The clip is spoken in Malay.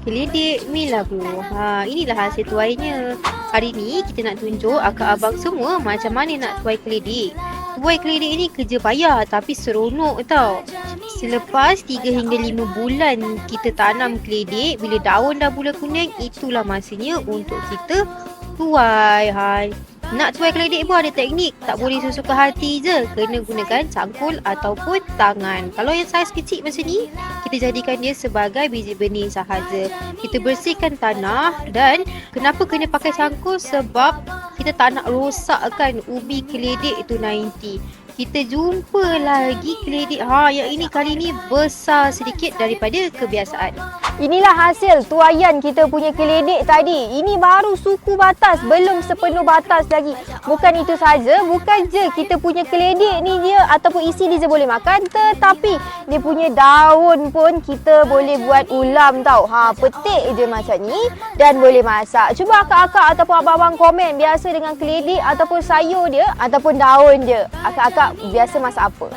Keledek Milabu. Ha, inilah hasil tuainya. Hari ni kita nak tunjuk akak abang semua macam mana nak tuai keledek. Tuai keledek ni kerja payah tapi seronok tau. Selepas 3 hingga 5 bulan kita tanam keledek, bila daun dah mula kuning, itulah masanya untuk kita tuai. Ha, nak tuai keledek pun ada teknik. Tak boleh sesuka hati je. Kena gunakan cangkul ataupun tangan. Kalau yang saiz kecil macam ni, kita jadikan dia sebagai biji benih sahaja. Kita bersihkan tanah dan kenapa kena pakai cangkul? Sebab kita tak nak rosakkan ubi keledek itu 90. Kita jumpa lagi keledek. Ha, yang ini kali ni besar sedikit daripada kebiasaan. Inilah hasil tuaian kita punya keledek tadi. Ini baru suku batas, belum sepenuh batas lagi. Bukan itu saja, bukan je kita punya keledek ni dia ataupun isi dia je boleh makan, tetapi dia punya daun pun kita boleh buat ulam tau. Ha, petik je macam ni dan boleh masak. Cuba akak-akak ataupun abang-abang komen biasa dengan keledek ataupun sayur dia ataupun daun dia. Akak-akak biasa masak apa?